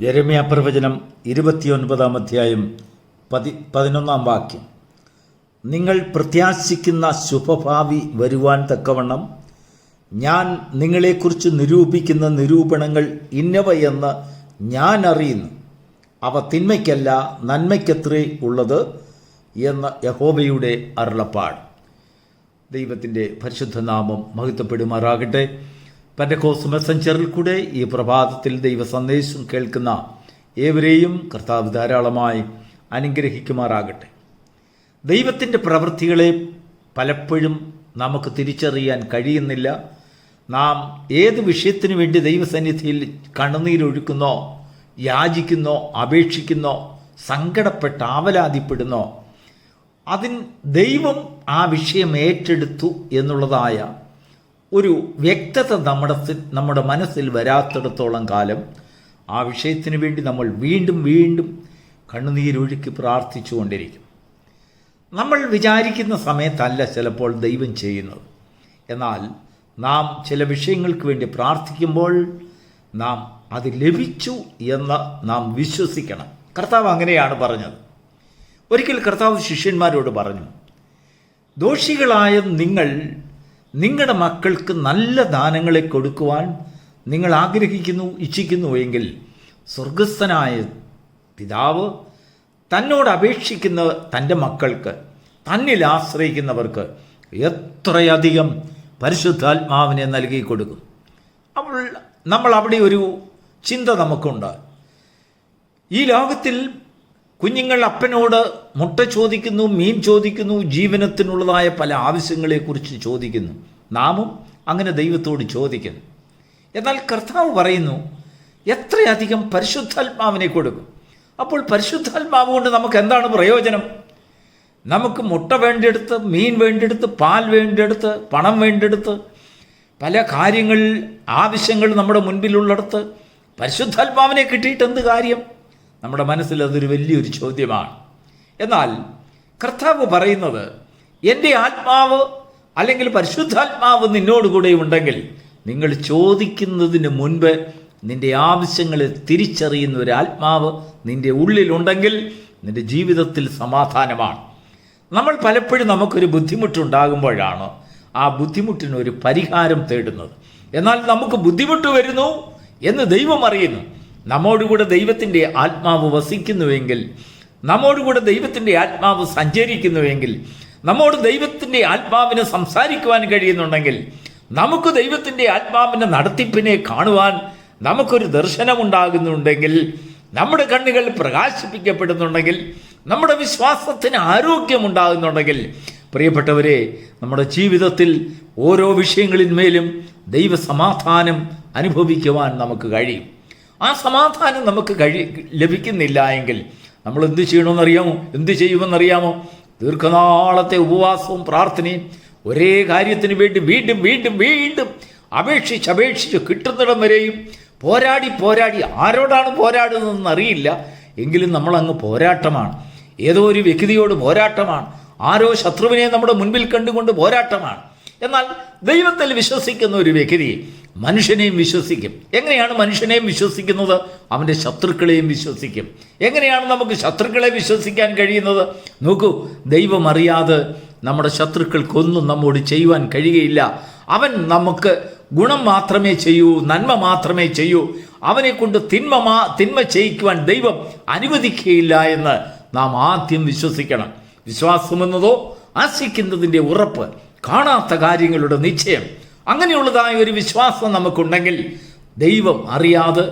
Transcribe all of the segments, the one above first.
യരമ്യ പ്രവചനം ഇരുപത്തിയൊൻപതാം അധ്യായം പതി പതിനൊന്നാം വാക്യം. നിങ്ങൾ പ്രത്യാശിക്കുന്ന ശുഭഭാവി വരുവാൻ തക്കവണ്ണം ഞാൻ നിങ്ങളെക്കുറിച്ച് നിരൂപിക്കുന്ന നിരൂപണങ്ങൾ ഇന്നവയെന്ന് ഞാൻ അറിയുന്നു. അവ തിന്മയ്ക്കല്ല നന്മയ്ക്കത്രേ ഉള്ളത് എന്ന യഹോബയുടെ അരുളപ്പാട്. ദൈവത്തിന്റെ പരിശുദ്ധനാമം മഹത്വപ്പെടുമാറാകട്ടെ. പെൻഡക്കോസ് മെസ്സഞ്ചറിൽ കൂടെ ഈ പ്രഭാതത്തിൽ ദൈവ സന്ദേശം കേൾക്കുന്ന ഏവരെയും കർത്താവ് ധാരാളമായി അനുഗ്രഹിക്കുമാറാകട്ടെ. ദൈവത്തിന്റെ പ്രവൃത്തികളെ പലപ്പോഴും നമുക്ക് തിരിച്ചറിയാൻ കഴിയുന്നില്ല. നാം ഏത് വിഷയത്തിനു വേണ്ടി ദൈവസന്നിധിയിൽ കണ്ണുനീരൊഴുക്കുന്നോ യാചിക്കുന്നോ അപേക്ഷിക്കുന്നോ സങ്കടപ്പെട്ട് ആവലാതിപ്പെടുന്നോ അതിൻ ദൈവം ആ വിഷയം ഏറ്റെടുത്തു എന്നുള്ളതായ ഒരു വ്യക്തത നമ്മുടെ നമ്മുടെ മനസ്സിൽ വരാത്തിടത്തോളം കാലം ആ വിഷയത്തിന് വേണ്ടി നമ്മൾ വീണ്ടും വീണ്ടും കണ്ണുനീരൊഴുക്കി പ്രാർത്ഥിച്ചുകൊണ്ടിരിക്കും. നമ്മൾ വിചാരിക്കുന്ന സമയത്തല്ല ചിലപ്പോൾ ദൈവം ചെയ്യുന്നത്. എന്നാൽ നാം ചില വിഷയങ്ങൾക്ക് വേണ്ടി പ്രാർത്ഥിക്കുമ്പോൾ നാം അത് ലഭിച്ചു എന്ന് നാം വിശ്വസിക്കണം. കർത്താവ് അങ്ങനെയാണ് പറഞ്ഞത്. ഒരിക്കൽ കർത്താവ് ശിഷ്യന്മാരോട് പറഞ്ഞു ദോഷികളായ നിങ്ങൾ നിങ്ങളുടെ മക്കൾക്ക് നല്ല ദാനങ്ങളെ കൊടുക്കുവാൻ നിങ്ങൾ ആഗ്രഹിക്കുന്നു ഇച്ഛിക്കുന്നു എങ്കിൽ സ്വർഗസ്ഥനായ പിതാവ് തന്നോട് അപേക്ഷിക്കുന്ന തന്റെ മക്കൾക്ക് തന്നിൽ ആശ്രയിക്കുന്നവർക്ക് എത്രയധികം പരിശുദ്ധാത്മാവിനെ നൽകി കൊടുക്കും. അപ്പോൾ നമ്മൾ അവിടെ ഒരു ചിന്ത നമുക്കുണ്ട്. ഈ ലോകത്തിൽ കുഞ്ഞുങ്ങൾ അപ്പനോട് മുട്ട ചോദിക്കുന്നു മീൻ ചോദിക്കുന്നു ജീവനത്തിനുള്ളതായ പല ആവശ്യങ്ങളെക്കുറിച്ച് ചോദിക്കുന്നു. നാമും അങ്ങനെ ദൈവത്തോട് ചോദിക്കുന്നു. എന്നാൽ കർത്താവ് പറയുന്നു എത്രയധികം പരിശുദ്ധാത്മാവിനെ കൊടുക്കും? അപ്പോൾ പരിശുദ്ധാത്മാവ് കൊണ്ട് നമുക്ക് എന്താണ് പ്രയോജനം? നമുക്ക് മുട്ട വേണ്ടെടുത്ത് മീൻ വേണ്ടെടുത്ത് പാൽ വേണ്ടെടുത്ത് പണം വേണ്ടെടുത്ത് പല കാര്യങ്ങൾ ആവശ്യങ്ങൾ നമ്മുടെ മുൻപിലുള്ളിടത്ത് പരിശുദ്ധാത്മാവിനെ കിട്ടിയിട്ട് എന്ത് കാര്യം? നമ്മുടെ മനസ്സിൽ അതൊരു വലിയൊരു ചോദ്യമാണ്. എന്നാൽ കർത്താവ് പറയുന്നത് എന്റെ ആത്മാവ് അല്ലെങ്കിൽ പരിശുദ്ധാത്മാവ് നിന്നോടുകൂടെ ഉണ്ടെങ്കിൽ നിങ്ങൾ ചോദിക്കുന്നതിന് മുൻപ് നിന്റെ ആവശ്യങ്ങളെ തിരിച്ചറിയുന്ന ഒരു ആത്മാവ് നിന്റെ ഉള്ളിലുണ്ടെങ്കിൽ നിന്റെ ജീവിതത്തിൽ സമാധാനമാണ്. നമ്മൾ പലപ്പോഴും നമുക്കൊരു ബുദ്ധിമുട്ടുണ്ടാകുമ്പോഴാണ് ആ ബുദ്ധിമുട്ടിന് ഒരു പരിഹാരം തേടുന്നത്. എന്നാൽ നമുക്ക് ബുദ്ധിമുട്ട് വരുന്നു എന്ന് ദൈവം അറിയുന്നു. നമ്മോടുകൂടെ ദൈവത്തിന്റെ ആത്മാവ് വസിക്കുന്നുവെങ്കിൽ നമ്മോടുകൂടെ ദൈവത്തിന്റെ ആത്മാവ് സഞ്ചരിക്കുന്നുവെങ്കിൽ നമ്മോട് ദൈവത്തിന്റെ ആത്മാവിന് സംസാരിക്കുവാൻ കഴിയുന്നുണ്ടെങ്കിൽ നമുക്ക് ദൈവത്തിന്റെ ആത്മാവിന്റെ നടത്തിപ്പിനെ കാണുവാൻ നമുക്കൊരു ദർശനമുണ്ടാകുന്നുണ്ടെങ്കിൽ നമ്മുടെ കണ്ണുകൾ പ്രകാശിപ്പിക്കപ്പെടുന്നുണ്ടെങ്കിൽ നമ്മുടെ വിശ്വാസത്തിന് ആരോഗ്യമുണ്ടാകുന്നുണ്ടെങ്കിൽ പ്രിയപ്പെട്ടവരെ നമ്മുടെ ജീവിതത്തിൽ ഓരോ വിഷയങ്ങളിന്മേലും ദൈവസമാധാനം അനുഭവിക്കുവാൻ നമുക്ക് കഴിയും. ആ സമാധാനം നമുക്ക് കഴി ലഭിക്കുന്നില്ല എങ്കിൽ നമ്മൾ എന്ത് ചെയ്യണമെന്നറിയാമോ എന്ത് ചെയ്യുമെന്നറിയാമോ? ദീർഘനാളത്തെ ഉപവാസവും പ്രാർത്ഥനയും ഒരേ കാര്യത്തിന് വേണ്ടി വീണ്ടും വീണ്ടും വീണ്ടും അപേക്ഷിച്ച് അപേക്ഷിച്ച് കിട്ടുന്നിടം വരെയും പോരാടി പോരാടി ആരോടാണ് പോരാടുന്നതെന്ന് അറിയില്ല. എങ്കിലും നമ്മളങ്ങ് പോരാട്ടമാണ്. ഏതോ ഒരു വ്യക്തിയോട് പോരാട്ടമാണ്. ആരോ ശത്രുവിനെ നമ്മുടെ മുൻപിൽ കണ്ടുകൊണ്ട് പോരാട്ടമാണ്. എന്നാൽ ദൈവത്തിൽ വിശ്വസിക്കുന്ന ഒരു വ്യക്തി മനുഷ്യനെയും വിശ്വസിക്കും. എങ്ങനെയാണ് മനുഷ്യനെയും വിശ്വസിക്കുന്നത്? അവന്റെ ശത്രുക്കളെയും വിശ്വസിക്കും. എങ്ങനെയാണ് നമുക്ക് ശത്രുക്കളെ വിശ്വസിക്കാൻ കഴിയുന്നത്? നോക്കൂ ദൈവം അറിയാതെ നമ്മുടെ ശത്രുക്കൾക്കൊന്നും നമ്മോട് ചെയ്യുവാൻ കഴിയുകയില്ല. അവൻ നമുക്ക് ഗുണം മാത്രമേ ചെയ്യൂ നന്മ മാത്രമേ ചെയ്യൂ. അവനെ കൊണ്ട് തിന്മ മാ തിന്മ ചെയ്യിക്കുവാൻ ദൈവം അനുവദിക്കുകയില്ല എന്ന് നാം ആദ്യം വിശ്വസിക്കണം. വിശ്വാസമെന്നതോ ആശിക്കുന്നതിന്റെ ഉറപ്പ് കാണാത്ത കാര്യങ്ങളുടെ നിശ്ചയം. അങ്ങനെയുള്ളതായ ഒരു വിശ്വാസം നമുക്കുണ്ടെങ്കിൽ ദൈവം അറിയാതെ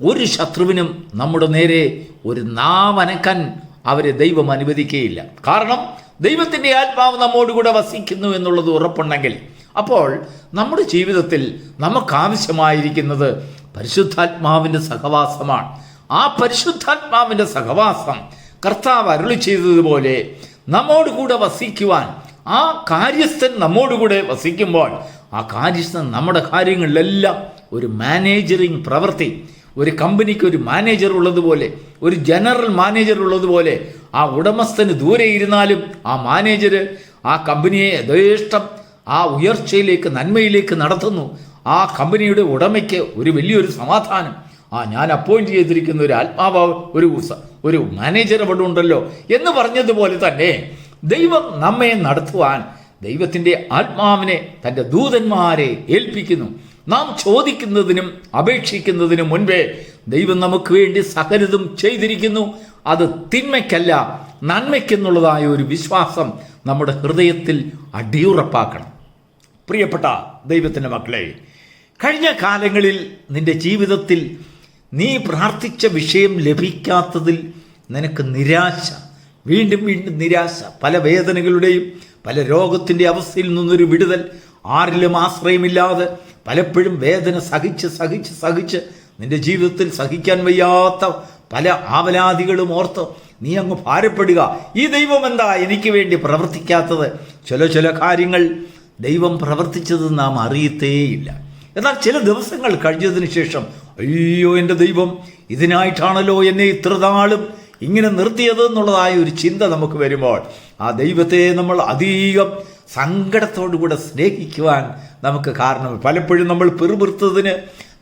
ഒരു ശത്രുവിനും നമ്മുടെ നേരെ ഒരു നാവനക്കാൻ അവരെ ദൈവം അനുവദിക്കുകയില്ല. കാരണം ദൈവത്തിന്റെ ആത്മാവ് നമ്മോടുകൂടെ വസിക്കുന്നു എന്നുള്ളത് ഉറപ്പുണ്ടെങ്കിൽ അപ്പോൾ നമ്മുടെ ജീവിതത്തിൽ നമുക്കാവശ്യമായിരിക്കുന്നത് പരിശുദ്ധാത്മാവിന്റെ സഹവാസമാണ്. ആ പരിശുദ്ധാത്മാവിന്റെ സഹവാസം കർത്താവ് അരുളി ചെയ്തതുപോലെ നമ്മോടുകൂടെ വസിക്കുവാൻ ആ കാര്യസ്ഥൻ നമ്മോടുകൂടെ വസിക്കുമ്പോൾ ആ കാര്യസ്ഥൻ നമ്മുടെ കാര്യങ്ങളിലെല്ലാം ഒരു മാനേജറിങ് പ്രവൃത്തി. ഒരു കമ്പനിക്ക് ഒരു മാനേജർ ഉള്ളതുപോലെ ഒരു ജനറൽ മാനേജർ ഉള്ളതുപോലെ ആ ഉടമസ്ഥന് ദൂരെ ഇരുന്നാലും ആ മാനേജർ ആ കമ്പനിയെ യഥേഷ്ടം ആ ഉയർച്ചയിലേക്ക് നന്മയിലേക്ക് നടത്തുന്നു. ആ കമ്പനിയുടെ ഉടമയ്ക്ക് ഒരു വലിയൊരു സമാധാനം. ആ ഞാൻ അപ്പോയിന്റ് ചെയ്തിരിക്കുന്ന ഒരു ആത്മാവ് ഒരു ഒരു മാനേജർ അവിടെ ഉണ്ടല്ലോ എന്ന് പറഞ്ഞതുപോലെ തന്നെ ദൈവം നമ്മെ നടത്തുവാൻ ദൈവത്തിന്റെ ആത്മാവിനെ തന്റെ ദൂതന്മാരെ ഏൽപ്പിക്കുന്നു. നാം ചോദിക്കുന്നതിനും അപേക്ഷിക്കുന്നതിനും മുൻപേ ദൈവം നമുക്ക് വേണ്ടി സകലതും ചെയ്തിരിക്കുന്നു. അത് തിന്മയ്ക്കല്ല നന്മയ്ക്കെന്നുള്ളതായ ഒരു വിശ്വാസം നമ്മുടെ ഹൃദയത്തിൽ അടിയുറപ്പാക്കണം. പ്രിയപ്പെട്ട ദൈവത്തിന്റെ മക്കളെ കഴിഞ്ഞ കാലങ്ങളിൽ നിന്റെ ജീവിതത്തിൽ നീ പ്രാർത്ഥിച്ച വിഷയം ലഭിക്കാത്തതിൽ നിനക്ക് നിരാശ വീണ്ടും വീണ്ടും നിരാശ പല വേദനകളുടെയും പല രോഗത്തിന്റെ അവസ്ഥയിൽ നിന്നൊരു വിടുതൽ ആരിലും ആശ്രയമില്ലാതെ പലപ്പോഴും വേദന സഹിച്ച് സഹിച്ച് സഹിച്ച് നിന്റെ ജീവിതത്തിൽ സഹിക്കാൻ വയ്യാത്ത പല ആവലാദികളും ഓർത്ത് നീ അങ്ങ് ഭാരപ്പെടുക. ഈ ദൈവം എന്താ എനിക്ക് വേണ്ടി പ്രവർത്തിക്കാത്തത്? ചില ചില കാര്യങ്ങൾ ദൈവം പ്രവർത്തിച്ചത് നാം അറിയത്തേയില്ല. എന്നാൽ ചില ദിവസങ്ങൾ കഴിഞ്ഞതിന് ശേഷം അയ്യോ എന്റെ ദൈവം ഇതിനായിട്ടാണല്ലോ എന്നെ ഇത്ര നാളും ഇങ്ങനെ നിർത്തിയത് എന്നുള്ളതായ ഒരു ചിന്ത നമുക്ക് വരുമ്പോൾ ആ ദൈവത്തെ നമ്മൾ അധികം സങ്കടത്തോടുകൂടെ സ്നേഹിക്കുവാൻ നമുക്ക് കാരണം പലപ്പോഴും നമ്മൾ പിറുപിറുത്തതിന്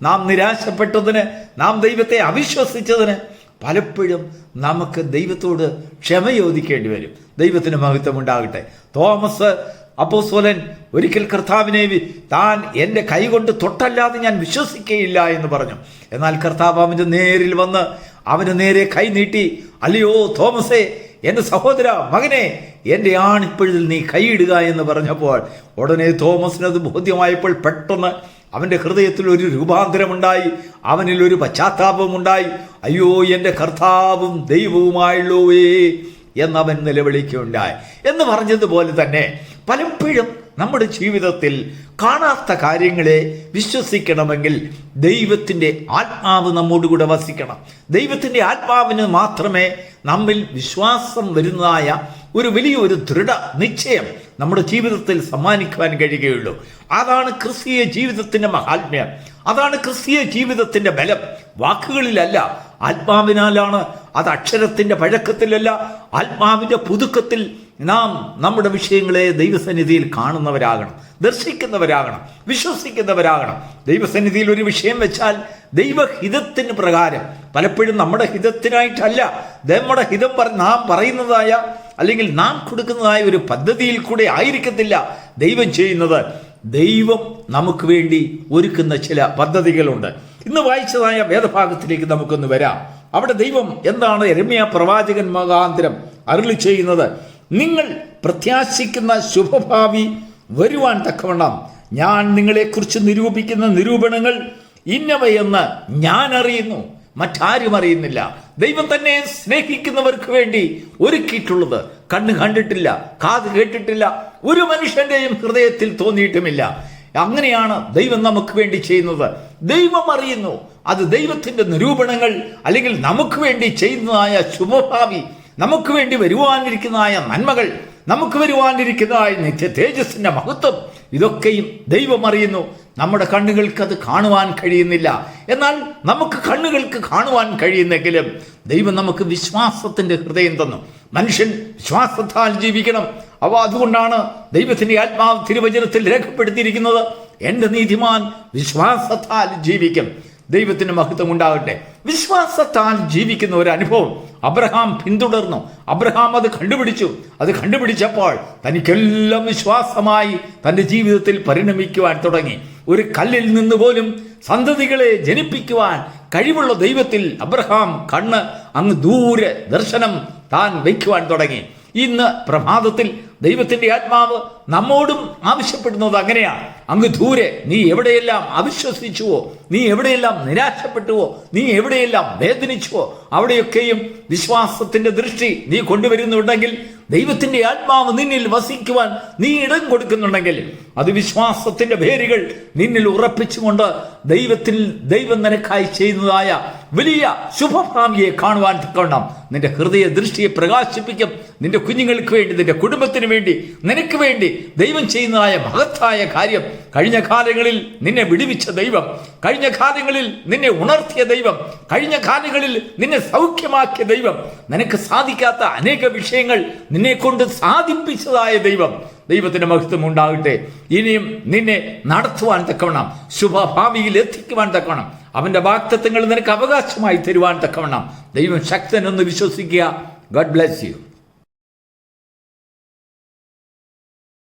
നാം നിരാശപ്പെട്ടതിന് നാം ദൈവത്തെ അവിശ്വസിച്ചതിന് പലപ്പോഴും നമുക്ക് ദൈവത്തോട് ക്ഷമ ചോദിക്കേണ്ടി വരും. ദൈവത്തിന് മഹത്വം ഉണ്ടാകട്ടെ. തോമസ് അപ്പോസ്വലൻ ഒരിക്കൽ കർത്താവിനെ താൻ എന്റെ കൈകൊണ്ട് തൊട്ടല്ലാതെ ഞാൻ വിശ്വസിക്കുകയില്ല എന്ന് പറഞ്ഞു. എന്നാൽ കർത്താവ് അവന്റെ നേരിൽ വന്ന് അവന് നേരെ കൈ നീട്ടി അല്ലയോ തോമസേ എന്റെ സഹോദര മകനെ എന്റെ ആണിപ്പഴുതിൽ നീ കൈയിടുക എന്ന് പറഞ്ഞപ്പോൾ ഉടനെ തോമസിനത് ബോധ്യമായപ്പോൾ പെട്ടെന്ന് അവന്റെ ഹൃദയത്തിൽ ഒരു രൂപാന്തരമുണ്ടായി അവനിൽ ഒരു പശ്ചാത്താപമുണ്ടായി. അയ്യോ എന്റെ കർത്താവും ദൈവവുമായുള്ളോവേ എന്നവൻ നിലവിളിക്കുകയുണ്ടായി. എന്ന് പറഞ്ഞതുപോലെ തന്നെ പലപ്പോഴും നമ്മുടെ ജീവിതത്തിൽ കാണാത്ത കാര്യങ്ങളെ വിശ്വസിക്കണമെങ്കിൽ ദൈവത്തിന്റെ ആത്മാവ് നമ്മോടുകൂടെ വസിക്കണം. ദൈവത്തിന്റെ ആത്മാവിന് മാത്രമേ നമ്മിൽ വിശ്വാസം വരുന്നതായ ഒരു വലിയൊരു ദൃഢ നിശ്ചയം നമ്മുടെ ജീവിതത്തിൽ സമ്മാനിക്കുവാൻ കഴിയുകയുള്ളൂ. അതാണ് ക്രിസ്തീയ ജീവിതത്തിന്റെ മഹാത്മ്യം. അതാണ് ക്രിസ്തീയ ജീവിതത്തിന്റെ ബലം. വാക്കുകളിലല്ല ആത്മാവിനാലാണ്. അത് അക്ഷരത്തിന്റെ പഴക്കത്തിലല്ല ആത്മാവിന്റെ പുതുക്കത്തിൽ നാം നമ്മുടെ വിഷയങ്ങളെ ദൈവസന്നിധിയിൽ കാണുന്നവരാകണം ദർശിക്കുന്നവരാകണം വിശ്വസിക്കുന്നവരാകണം. ദൈവസന്നിധിയിൽ ഒരു വിഷയം വെച്ചാൽ ദൈവഹിതത്തിന് പ്രകാരം പലപ്പോഴും നമ്മുടെ ഹിതത്തിനായിട്ടല്ല നമ്മുടെ ഹിതം നാം പറയുന്നതായ അല്ലെങ്കിൽ നാം കൊടുക്കുന്നതായ ഒരു പദ്ധതിയിൽ കൂടെ ആയിരിക്കത്തില്ല ദൈവം ചെയ്യുന്നത്. ദൈവം നമുക്ക് വേണ്ടി ഒരുക്കുന്ന ചില പദ്ധതികളുണ്ട്. ഇന്ന് വായിച്ചതായ വേദഭാഗത്തിലേക്ക് നമുക്കൊന്ന് വരാം. അവിടെ ദൈവം എന്താണ് രമ്യ പ്രവാചകൻ മുഖാന്തരം അരുളി ചെയ്യുന്നത്? നിങ്ങൾ പ്രത്യാശിക്കുന്ന ശുഭഭാവി വരുവാൻ തക്കവണ്ണം ഞാൻ നിങ്ങളെക്കുറിച്ച് നിരൂപിക്കുന്ന നിരൂപണങ്ങൾ ഇന്നവയെന്ന് ഞാൻ അറിയുന്നു മറ്റാരും അറിയുന്നില്ല. ദൈവം തന്നെ സ്നേഹിക്കുന്നവർക്ക് വേണ്ടി ഒരുക്കിയിട്ടുള്ളത് കണ്ണ് കണ്ടിട്ടില്ല കാത് കേട്ടിട്ടില്ല ഒരു മനുഷ്യന്റെയും ഹൃദയത്തിൽ തോന്നിയിട്ടുമില്ല. അങ്ങനെയാണ് ദൈവം നമുക്ക് വേണ്ടി ചെയ്യുന്നത്. ദൈവം അറിയുന്നു. അത് ദൈവത്തിന്റെ നിരൂപണങ്ങൾ അല്ലെങ്കിൽ നമുക്ക് വേണ്ടി ചെയ്യുന്നതായ ശുഭഭാവി നമുക്ക് വേണ്ടി വരുവാനിരിക്കുന്നതായ നന്മകൾ നമുക്ക് വരുവാനിരിക്കുന്നതായ നിത്യ തേജസ്സിന്റെ മഹത്വം ഇതൊക്കെയും ദൈവം അറിയുന്നു. നമ്മുടെ കണ്ണുകൾക്ക് അത് കാണുവാൻ കഴിയുന്നില്ല. എന്നാൽ നമുക്ക് കണ്ണുകൾക്ക് കാണുവാൻ കഴിയുന്നെങ്കിലും ദൈവം നമുക്ക് വിശ്വാസത്തിന്റെ ഹൃദയം തന്നു. മനുഷ്യൻ വിശ്വാസത്താൽ ജീവിക്കണം. അവ അതുകൊണ്ടാണ് ദൈവത്തിന്റെ ആത്മാവ് തിരുവചനത്തിൽ രേഖപ്പെടുത്തിയിരിക്കുന്നത്. എന്റെ നീതിമാൻ വിശ്വാസത്താൽ ജീവിക്കും. ദൈവത്തിന് മഹത്വം ഉണ്ടാകട്ടെ. വിശ്വാസത്താൽ ജീവിക്കുന്ന ഒരു അനുഭവം. അബ്രഹാം പിന്തുടർന്നു. അബ്രഹാം അത് കണ്ടുപിടിച്ചു. അത് കണ്ടുപിടിച്ചപ്പോൾ തനിക്കെല്ലാം വിശ്വാസമായി തന്റെ ജീവിതത്തിൽ പരിണമിക്കുവാൻ തുടങ്ങി. ഒരു കല്ലിൽ നിന്ന് പോലും സന്തതികളെ ജനിപ്പിക്കുവാൻ കഴിവുള്ള ദൈവത്തിൽ അബ്രഹാം കണ്ണ് അങ്ങ് ദൂരെ ദർശനം താൻ വയ്ക്കുവാൻ തുടങ്ങി. ഇന്ന് പ്രഭാതത്തിൽ ദൈവത്തിന്റെ ആത്മാവ് നമ്മോടും ആവശ്യപ്പെടുന്നത് അങ്ങനെയാണ്. അങ്ങ് ദൂരെ നീ എവിടെയെല്ലാം അവിശ്വസിച്ചുവോ നീ എവിടെയെല്ലാം നിരാശപ്പെട്ടുവോ നീ എവിടെയെല്ലാം വേദനിച്ചുവോ അവിടെയൊക്കെയും വിശ്വാസത്തിന്റെ ദൃഷ്ടി നീ കൊണ്ടുവരുന്നുണ്ടെങ്കിൽ ദൈവത്തിന്റെ ആത്മാവ് നിന്നിൽ വസിക്കുവാൻ നീ ഇടം കൊടുക്കുന്നുണ്ടെങ്കിൽ അത് വിശ്വാസത്തിന്റെ പേരുകൾ നിന്നിൽ ഉറപ്പിച്ചുകൊണ്ട് ദൈവത്തിൽ ദൈവം നിനക്കായി ചെയ്യുന്നതായ വലിയ ശുഭഭാവിയെ കാണുവാൻ തക്കണം നിന്റെ ഹൃദയ ദൃഷ്ടിയെ പ്രകാശിപ്പിക്കും. നിന്റെ കുഞ്ഞുങ്ങൾക്ക് വേണ്ടി നിന്റെ കുടുംബത്തിന് വേണ്ടി നിനക്ക് വേണ്ടി ദൈവം ചെയ്യുന്നതായ മഹത്തായ കാര്യം. കഴിഞ്ഞ കാലങ്ങളിൽ നിന്നെ വിടുവിച്ച ദൈവം കഴിഞ്ഞ കാലങ്ങളിൽ നിന്നെ ഉണർത്തിയ ദൈവം കഴിഞ്ഞ കാലങ്ങളിൽ നിന്നെ സൗഖ്യമാക്കിയ ദൈവം. നിനക്ക് സാധിക്കാത്ത അനേക വിഷയങ്ങൾ നിന്നെ കൊണ്ട് സാധിപ്പിച്ചതായ ദൈവം. ദൈവത്തിന്റെ മഹത്വം ഉണ്ടാകട്ടെ. ഇനിയും നിന്നെ നടത്തുവാൻ തക്കവണ്ണം ശുഭഭാവിയിൽ എത്തിക്കുവാൻ തക്കവണ്ണം അവന്റെ വാക്തത്വങ്ങൾ നിനക്ക് അവകാശമായി തരുവാൻ തക്കവണ്ണം ദൈവം ശക്തനെന്ന് വിശ്വസിക്കുക. Garh bless you